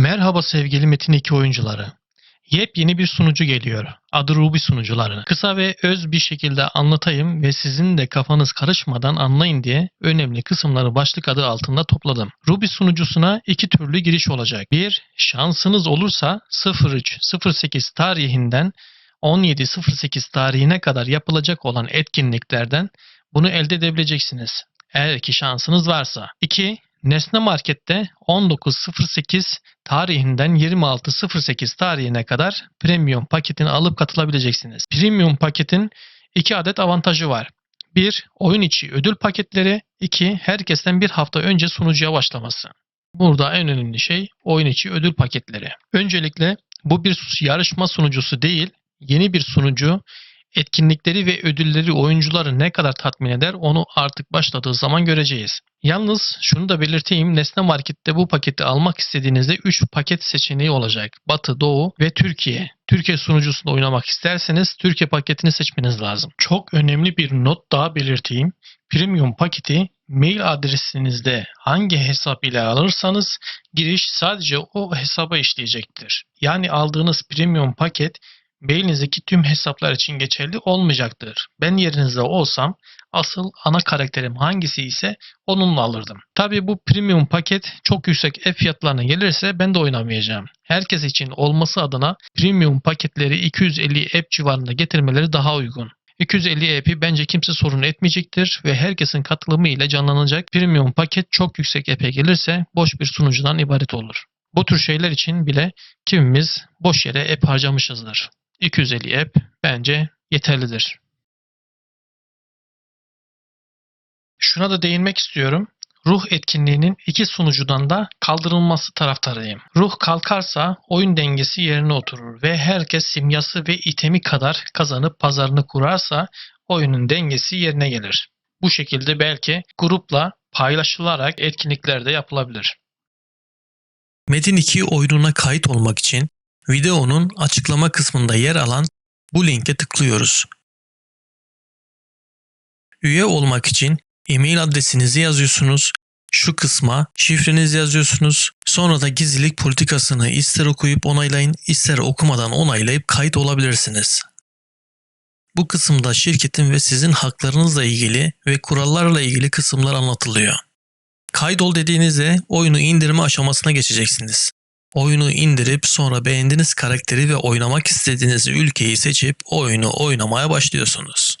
Merhaba sevgili Metin 2 oyuncuları. Yepyeni bir sunucu geliyor. Adı Ruby sunucuları. Kısa ve öz bir şekilde anlatayım ve sizin de kafanız karışmadan anlayın diye önemli kısımları başlık adı altında topladım. Ruby sunucusuna iki türlü giriş olacak. Bir, şansınız olursa 03.08 tarihinden 17.08 tarihine kadar yapılacak olan etkinliklerden bunu elde edebileceksiniz. Eğer ki şansınız varsa. 2. Nesne Market'te 19.08 tarihinden 26.08 tarihine kadar premium paketini alıp katılabileceksiniz. Premium paketin iki adet avantajı var. 1. Oyun içi ödül paketleri. 2. Herkesten bir hafta önce sunucuya başlaması. Burada en önemli şey oyun içi ödül paketleri. Öncelikle bu bir yarışma sunucusu değil, yeni bir sunucu etkinlikleri ve ödülleri oyuncuları ne kadar tatmin eder onu artık başladığı zaman göreceğiz. Yalnız şunu da belirteyim Nesne Market'te bu paketi almak istediğinizde 3 paket seçeneği olacak. Batı, Doğu ve Türkiye. Türkiye sunucusunda oynamak isterseniz Türkiye paketini seçmeniz lazım. Çok önemli bir not daha belirteyim. Premium paketi mail adresinizde hangi hesap ile alırsanız giriş sadece o hesaba işleyecektir. Yani aldığınız premium paket mailinizdeki tüm hesaplar için geçerli olmayacaktır. Ben yerinizde olsam asıl ana karakterim hangisi ise onunla alırdım. Tabi bu premium paket çok yüksek F fiyatlarına gelirse ben de oynamayacağım. Herkes için olması adına premium paketleri 250 app civarında getirmeleri daha uygun. 250 app'i bence kimse sorun etmeyecektir ve herkesin katılımı ile canlanacak premium paket çok yüksek app'e gelirse boş bir sunucudan ibaret olur. Bu tür şeyler için bile kimimiz boş yere app harcamışızdır. 250 app bence yeterlidir. Şuna da değinmek istiyorum. Ruh etkinliğinin iki sunucudan da kaldırılması taraftarıyım. Ruh kalkarsa oyun dengesi yerine oturur ve herkes simyası ve itemi kadar kazanıp pazarını kurarsa oyunun dengesi yerine gelir. Bu şekilde belki grupla paylaşılarak etkinlikler de yapılabilir. Metin 2 oyununa kayıt olmak için videonun açıklama kısmında yer alan bu linke tıklıyoruz. Üye olmak için e-mail adresinizi yazıyorsunuz. Şu kısma şifrenizi yazıyorsunuz. Sonra da gizlilik politikasını ister okuyup onaylayın, ister okumadan onaylayıp kayıt olabilirsiniz. Bu kısımda şirketin ve sizin haklarınızla ilgili ve kurallarla ilgili kısımlar anlatılıyor. Kaydol dediğinizde oyunu indirme aşamasına geçeceksiniz. Oyunu indirip sonra beğendiğiniz karakteri ve oynamak istediğiniz ülkeyi seçip oyunu oynamaya başlıyorsunuz.